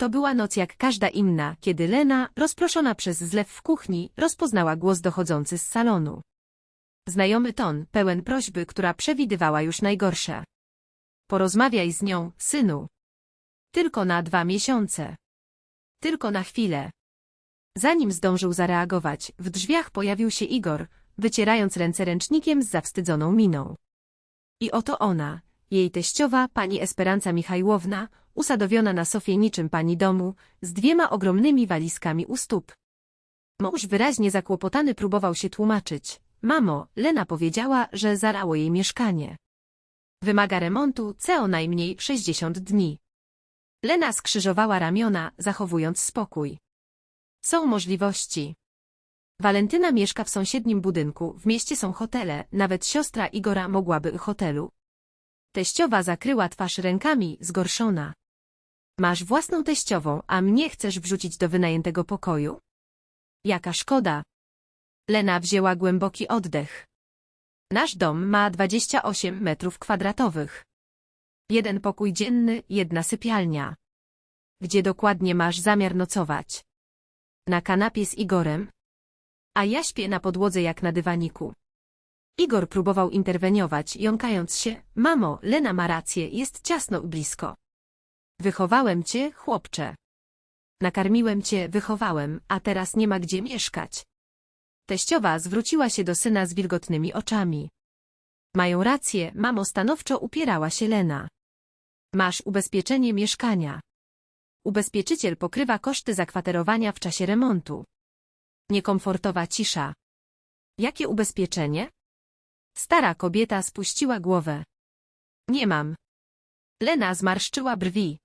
To była noc jak każda inna, kiedy Lena, rozproszona przez zlew w kuchni, rozpoznała głos dochodzący z salonu. Znajomy ton, pełen prośby, która przewidywała już najgorsze. Porozmawiaj z nią, synu. Tylko na dwa miesiące. Tylko na chwilę. Zanim zdążył zareagować, w drzwiach pojawił się Igor, wycierając ręce ręcznikiem z zawstydzoną miną. I oto ona, jej teściowa, pani Esperanza Michajłowna, usadowiona na sofie niczym pani domu, z dwiema ogromnymi walizkami u stóp. Mąż wyraźnie zakłopotany próbował się tłumaczyć. Mamo, Lena powiedziała, że zarało jej mieszkanie. Wymaga remontu co najmniej 60 dni. Lena skrzyżowała ramiona, zachowując spokój. Są możliwości. Walentyna mieszka w sąsiednim budynku, w mieście są hotele, nawet siostra Igora mogłaby hotelu. Teściowa zakryła twarz rękami, zgorszona. Masz własną teściową, a mnie chcesz wrzucić do wynajętego pokoju? Jaka szkoda. Lena wzięła głęboki oddech. Nasz dom ma 28 metrów kwadratowych. Jeden pokój dzienny, jedna sypialnia. Gdzie dokładnie masz zamiar nocować? Na kanapie z Igorem? A ja śpię na podłodze jak na dywaniku. Igor próbował interweniować, jąkając się. Mamo, Lena ma rację, jest ciasno i blisko. Wychowałem cię, chłopcze. Nakarmiłem cię, wychowałem, a teraz nie ma gdzie mieszkać. Teściowa zwróciła się do syna z wilgotnymi oczami. Mają rację, mamo stanowczo upierała się Lena. Masz ubezpieczenie mieszkania. Ubezpieczyciel pokrywa koszty zakwaterowania w czasie remontu. Niekomfortowa cisza. Jakie ubezpieczenie? Stara kobieta spuściła głowę. Nie mam. Lena zmarszczyła brwi.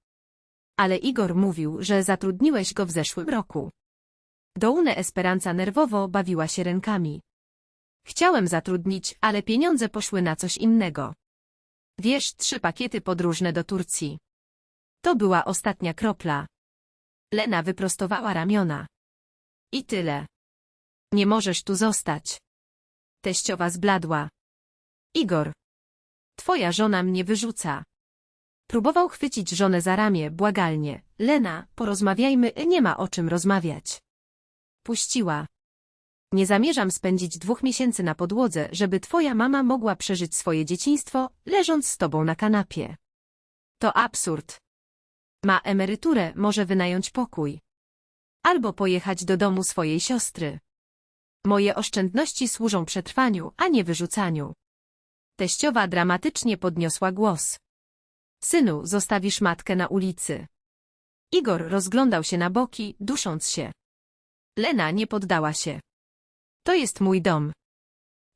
Ale Igor mówił, że zatrudniłeś go w zeszłym roku. Doune Esperanza nerwowo bawiła się rękami. Chciałem zatrudnić, ale pieniądze poszły na coś innego. Wiesz, trzy pakiety podróżne do Turcji. To była ostatnia kropla. Lena wyprostowała ramiona. I tyle. Nie możesz tu zostać. Teściowa zbladła. Igor. Twoja żona mnie wyrzuca. Próbował chwycić żonę za ramię, błagalnie. Lena, porozmawiajmy, nie ma o czym rozmawiać. Puściła. Nie zamierzam spędzić dwóch miesięcy na podłodze, żeby twoja mama mogła przeżyć swoje dzieciństwo, leżąc z tobą na kanapie. To absurd. Ma emeryturę, może wynająć pokój. Albo pojechać do domu swojej siostry. Moje oszczędności służą przetrwaniu, a nie wyrzucaniu. Teściowa dramatycznie podniosła głos. Synu, zostawisz matkę na ulicy. Igor rozglądał się na boki, dusząc się. Lena nie poddała się. To jest mój dom.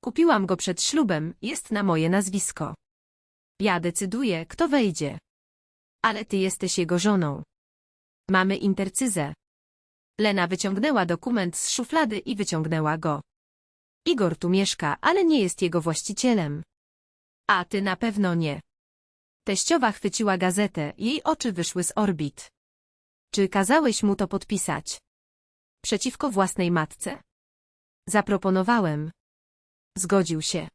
Kupiłam go przed ślubem, jest na moje nazwisko. Ja decyduję, kto wejdzie. Ale ty jesteś jego żoną. Mamy intercyzę. Lena wyciągnęła dokument z szuflady i wyciągnęła go. Igor tu mieszka, ale nie jest jego właścicielem. A ty na pewno nie. Teściowa chwyciła gazetę, jej oczy wyszły z orbit. Czy kazałeś mu to podpisać? Przeciwko własnej matce? Zaproponowałem. Zgodził się.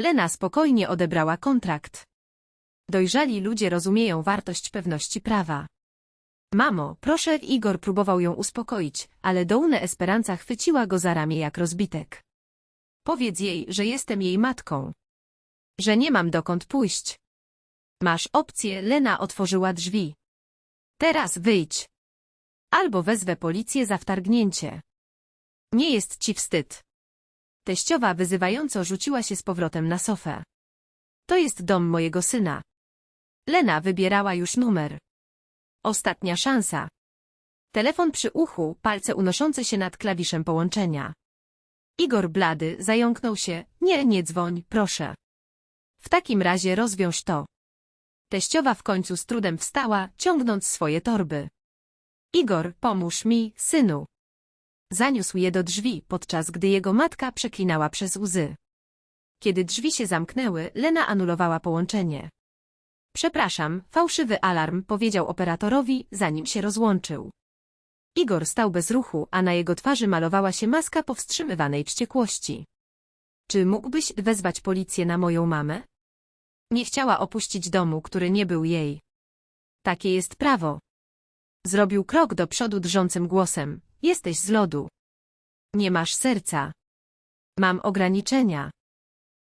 Lena spokojnie odebrała kontrakt. Dojrzali ludzie rozumieją wartość pewności prawa. Mamo, proszę, Igor próbował ją uspokoić, ale Doune Esperanza chwyciła go za ramię jak rozbitek. Powiedz jej, że jestem jej matką. Że nie mam dokąd pójść. Masz opcję, Lena otworzyła drzwi. Teraz wyjdź. Albo wezwę policję za wtargnięcie. Nie jest ci wstyd. Teściowa wyzywająco rzuciła się z powrotem na sofę. To jest dom mojego syna. Lena wybierała już numer. Ostatnia szansa. Telefon przy uchu, palce unoszące się nad klawiszem połączenia. Igor blady zająknął się. Nie, nie dzwoń, proszę. W takim razie rozwiąż to. Teściowa w końcu z trudem wstała, ciągnąc swoje torby. Igor, pomóż mi, synu. Zaniósł je do drzwi, podczas gdy jego matka przeklinała przez łzy. Kiedy drzwi się zamknęły, Lena anulowała połączenie. Przepraszam, fałszywy alarm, powiedział operatorowi, zanim się rozłączył. Igor stał bez ruchu, a na jego twarzy malowała się maska powstrzymywanej wściekłości. Czy mógłbyś wezwać policję na moją mamę? Nie chciała opuścić domu, który nie był jej. Takie jest prawo. Zrobił krok do przodu drżącym głosem. Jesteś z lodu. Nie masz serca. Mam ograniczenia.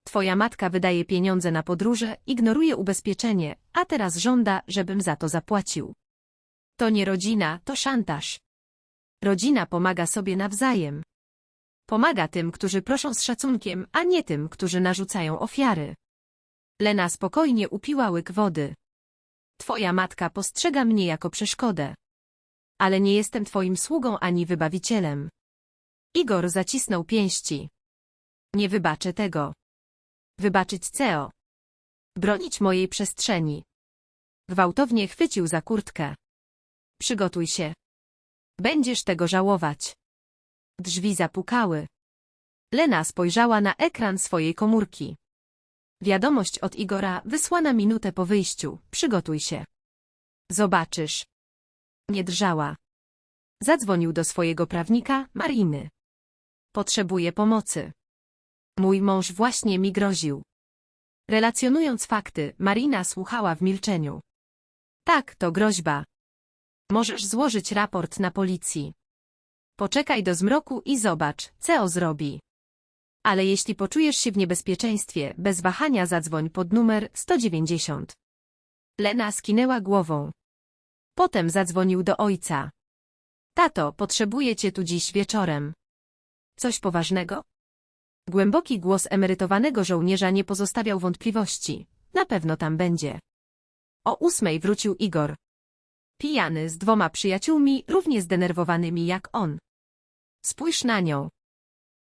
Twoja matka wydaje pieniądze na podróże, ignoruje ubezpieczenie, a teraz żąda, żebym za to zapłacił. To nie rodzina, to szantaż. Rodzina pomaga sobie nawzajem. Pomaga tym, którzy proszą z szacunkiem, a nie tym, którzy narzucają ofiary. Lena spokojnie upiła łyk wody. Twoja matka postrzega mnie jako przeszkodę. Ale nie jestem twoim sługą ani wybawicielem. Igor zacisnął pięści. Nie wybaczę tego. Wybaczyć CEO. Bronić mojej przestrzeni. Gwałtownie chwycił za kurtkę. Przygotuj się. Będziesz tego żałować. Drzwi zapukały. Lena spojrzała na ekran swojej komórki. Wiadomość od Igora wysłana minutę po wyjściu. Przygotuj się. Zobaczysz. Nie drżała. Zadzwonił do swojego prawnika, Mariny. Potrzebuję pomocy. Mój mąż właśnie mi groził. Relacjonując fakty, Marina słuchała w milczeniu. Tak, to groźba. Możesz złożyć raport na policji. Poczekaj do zmroku i zobacz, co zrobi. Ale jeśli poczujesz się w niebezpieczeństwie, bez wahania zadzwoń pod numer 190. Lena skinęła głową. Potem zadzwonił do ojca. Tato, potrzebuję cię tu dziś wieczorem. Coś poważnego? Głęboki głos emerytowanego żołnierza nie pozostawiał wątpliwości. Na pewno tam będzie. O ósmej wrócił Igor. Pijany z dwoma przyjaciółmi, równie zdenerwowanymi jak on. Spójrz na nią.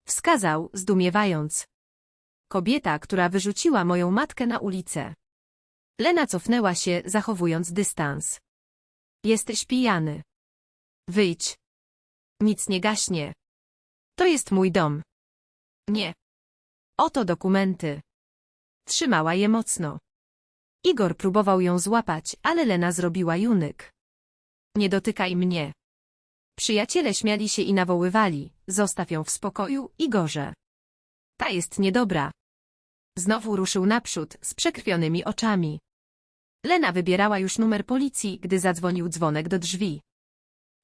Wskazał, zdumiewając. Kobieta, która wyrzuciła moją matkę na ulicę. Lena cofnęła się, zachowując dystans. Jesteś pijany. Wyjdź. Nic nie gaśnie. To jest mój dom. Nie. Oto dokumenty. Trzymała je mocno. Igor próbował ją złapać, ale Lena zrobiła junyk. Nie dotykaj mnie. Przyjaciele śmiali się i nawoływali, zostaw ją w spokoju, Igorze. Ta jest niedobra. Znowu ruszył naprzód, z przekrwionymi oczami. Lena wybierała już numer policji, gdy zadzwonił dzwonek do drzwi.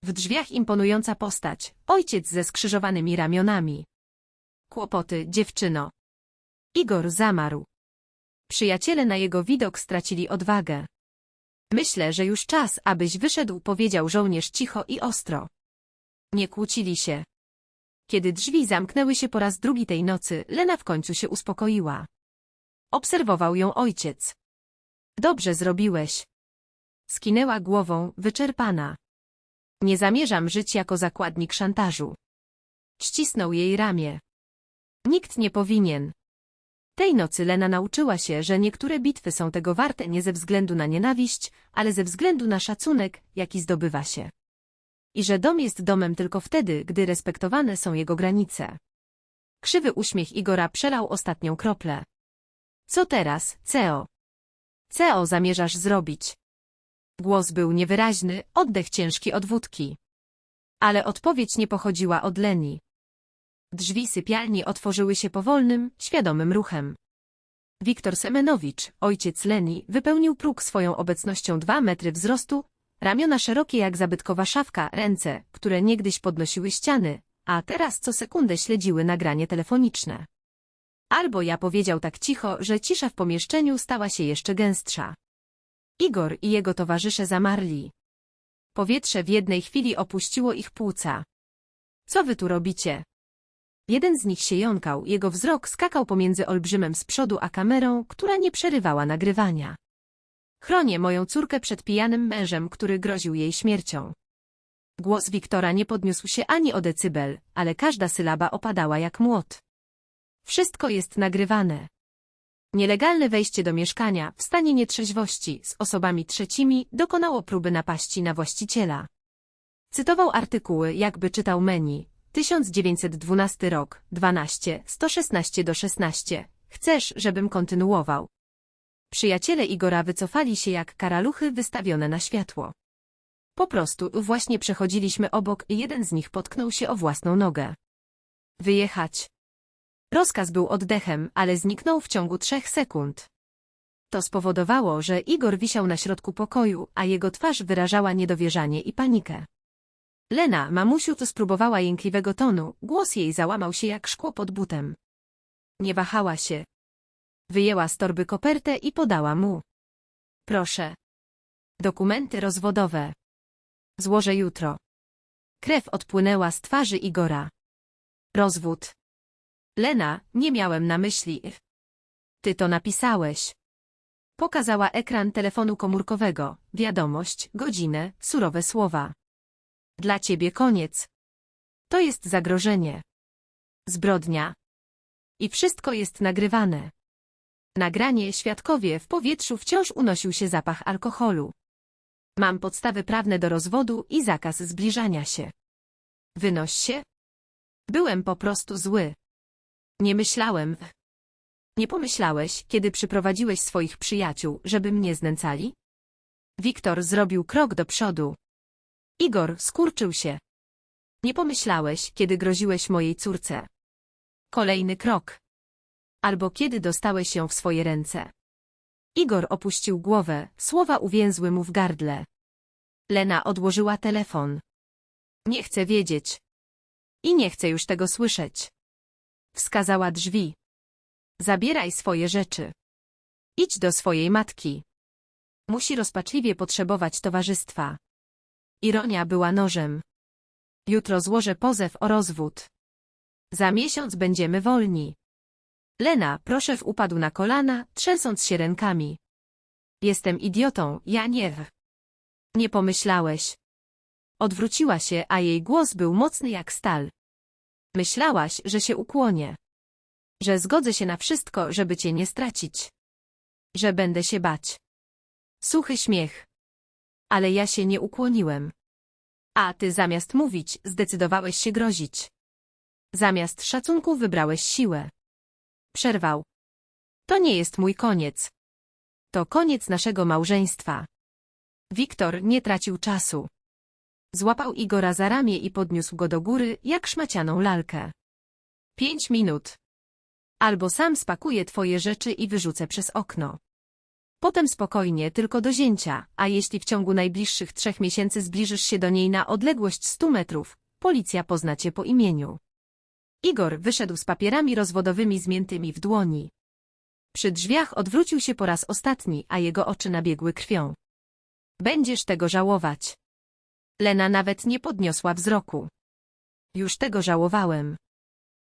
W drzwiach imponująca postać, ojciec ze skrzyżowanymi ramionami. Kłopoty, dziewczyno. Igor zamarł. Przyjaciele na jego widok stracili odwagę. Myślę, że już czas, abyś wyszedł, powiedział żołnierz cicho i ostro. Nie kłócili się. Kiedy drzwi zamknęły się po raz drugi tej nocy, Lena w końcu się uspokoiła. Obserwował ją ojciec. Dobrze zrobiłeś. Skinęła głową, wyczerpana. Nie zamierzam żyć jako zakładnik szantażu. Ścisnął jej ramię. Nikt nie powinien. Tej nocy Lena nauczyła się, że niektóre bitwy są tego warte nie ze względu na nienawiść, ale ze względu na szacunek, jaki zdobywa się. I że dom jest domem tylko wtedy, gdy respektowane są jego granice. Krzywy uśmiech Igora przelał ostatnią kroplę. Co teraz, Ceo? Ceo zamierzasz zrobić? Głos był niewyraźny, oddech ciężki od wódki. Ale odpowiedź nie pochodziła od Leni. Drzwi sypialni otworzyły się powolnym, świadomym ruchem. Wiktor Semenowicz, ojciec Leni, wypełnił próg swoją obecnością dwa metry wzrostu, ramiona szerokie jak zabytkowa szafka, ręce, które niegdyś podnosiły ściany, a teraz co sekundę śledziły nagranie telefoniczne. Albo ja powiedział tak cicho, że cisza w pomieszczeniu stała się jeszcze gęstsza. Igor i jego towarzysze zamarli. Powietrze w jednej chwili opuściło ich płuca. Co wy tu robicie? Jeden z nich się jąkał, jego wzrok skakał pomiędzy olbrzymem z przodu a kamerą, która nie przerywała nagrywania. Chronię moją córkę przed pijanym mężem, który groził jej śmiercią. Głos Wiktora nie podniósł się ani o decybel, ale każda sylaba opadała jak młot. Wszystko jest nagrywane. Nielegalne wejście do mieszkania w stanie nietrzeźwości z osobami trzecimi dokonało próby napaści na właściciela. Cytował artykuły, jakby czytał menu, 1912 rok, 12, 116 do 16. Chcesz, żebym kontynuował? Przyjaciele Igora wycofali się jak karaluchy wystawione na światło. Po prostu właśnie przechodziliśmy obok i jeden z nich potknął się o własną nogę. Wyjechać. Rozkaz był oddechem, ale zniknął w ciągu trzech sekund. To spowodowało, że Igor wisiał na środku pokoju, a jego twarz wyrażała niedowierzanie i panikę. Lena, mamusiu, to spróbowała jękliwego tonu, głos jej załamał się jak szkło pod butem. Nie wahała się. Wyjęła z torby kopertę i podała mu. Proszę. Dokumenty rozwodowe. Złożę jutro. Krew odpłynęła z twarzy Igora. Rozwód. Lena, nie miałem na myśli. Ty to napisałeś. Pokazała ekran telefonu komórkowego, wiadomość, godzinę, surowe słowa. Dla ciebie koniec. To jest zagrożenie. Zbrodnia. I wszystko jest nagrywane. Nagranie, świadkowie, w powietrzu wciąż unosił się zapach alkoholu. Mam podstawy prawne do rozwodu i zakaz zbliżania się. Wynoś się. Byłem po prostu zły. Nie myślałem. Nie pomyślałeś, kiedy przyprowadziłeś swoich przyjaciół, żeby mnie znęcali? Wiktor zrobił krok do przodu. Igor skurczył się. Nie pomyślałeś, kiedy groziłeś mojej córce. Kolejny krok. Albo kiedy dostałeś ją w swoje ręce. Igor opuścił głowę, słowa uwięzły mu w gardle. Lena odłożyła telefon. Nie chcę wiedzieć. I nie chcę już tego słyszeć. Wskazała drzwi. Zabieraj swoje rzeczy. Idź do swojej matki. Musi rozpaczliwie potrzebować towarzystwa. Ironia była nożem. Jutro złożę pozew o rozwód. Za miesiąc będziemy wolni. Lena, proszę, upadł na kolana, trzęsąc się rękami. Jestem idiotą, ja nie. Nie pomyślałeś. Odwróciła się, a jej głos był mocny jak stal. Myślałaś, że się ukłonie. Że zgodzę się na wszystko, żeby cię nie stracić. Że będę się bać. Suchy śmiech. Ale ja się nie ukłoniłem. A ty zamiast mówić, zdecydowałeś się grozić. Zamiast szacunku wybrałeś siłę. Przerwał. To nie jest mój koniec. To koniec naszego małżeństwa. Wiktor nie tracił czasu. Złapał Igora za ramię i podniósł go do góry, jak szmacianą lalkę. Pięć minut. Albo sam spakuję twoje rzeczy i wyrzucę przez okno. Potem spokojnie, tylko do zięcia, a jeśli w ciągu najbliższych trzech miesięcy zbliżysz się do niej na odległość stu metrów, policja pozna cię po imieniu. Igor wyszedł z papierami rozwodowymi zmiętymi w dłoni. Przy drzwiach odwrócił się po raz ostatni, a jego oczy nabiegły krwią. Będziesz tego żałować. Lena nawet nie podniosła wzroku. Już tego żałowałem.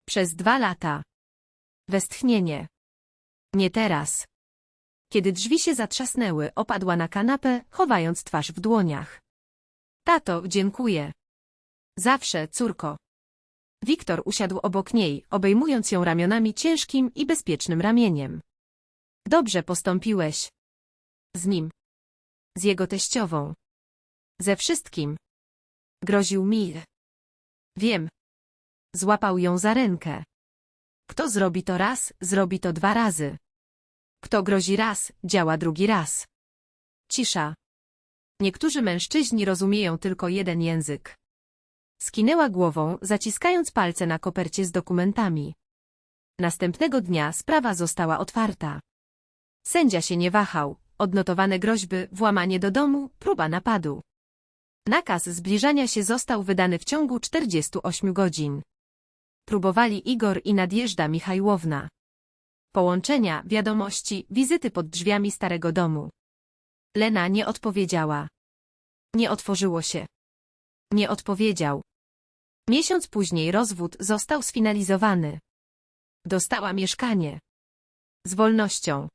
Przez dwa lata. Westchnienie. Nie teraz. Kiedy drzwi się zatrzasnęły, opadła na kanapę, chowając twarz w dłoniach. Tato, dziękuję. Zawsze, córko. Wiktor usiadł obok niej, obejmując ją ramionami ciężkim i bezpiecznym ramieniem. Dobrze postąpiłeś. Z nim. Z jego teściową. Ze wszystkim. Groził mi. Wiem. Złapał ją za rękę. Kto zrobi to raz, zrobi to dwa razy. Kto grozi raz, działa drugi raz. Cisza. Niektórzy mężczyźni rozumieją tylko jeden język. Skinęła głową, zaciskając palce na kopercie z dokumentami. Następnego dnia sprawa została otwarta. Sędzia się nie wahał, odnotowane groźby, włamanie do domu, próba napadu. Nakaz zbliżania się został wydany w ciągu 48 godzin. Próbowali Igor i Nadjeżda Michajłowna. Połączenia, wiadomości, wizyty pod drzwiami starego domu. Lena nie odpowiedziała. Nie otworzyło się. Nie odpowiedział. Miesiąc później rozwód został sfinalizowany. Dostała mieszkanie. Z wolnością.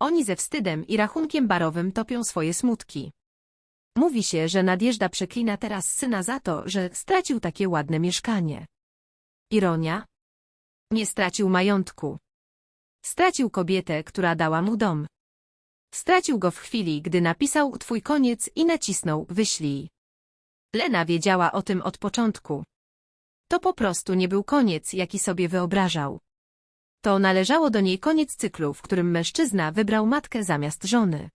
Oni ze wstydem i rachunkiem barowym topią swoje smutki. Mówi się, że nadjeżdża przeklina teraz syna za to, że stracił takie ładne mieszkanie. Ironia? Nie stracił majątku. Stracił kobietę, która dała mu dom. Stracił go w chwili, gdy napisał twój koniec i nacisnął wyślij. Lena wiedziała o tym od początku. To po prostu nie był koniec, jaki sobie wyobrażał. To należało do niej koniec cyklu, w którym mężczyzna wybrał matkę zamiast żony.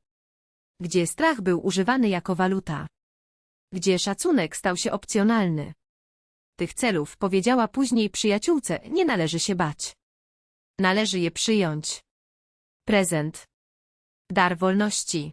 Gdzie strach był używany jako waluta. Gdzie szacunek stał się opcjonalny. Tych celów, powiedziała później przyjaciółce, nie należy się bać. Należy je przyjąć. Prezent. Dar wolności.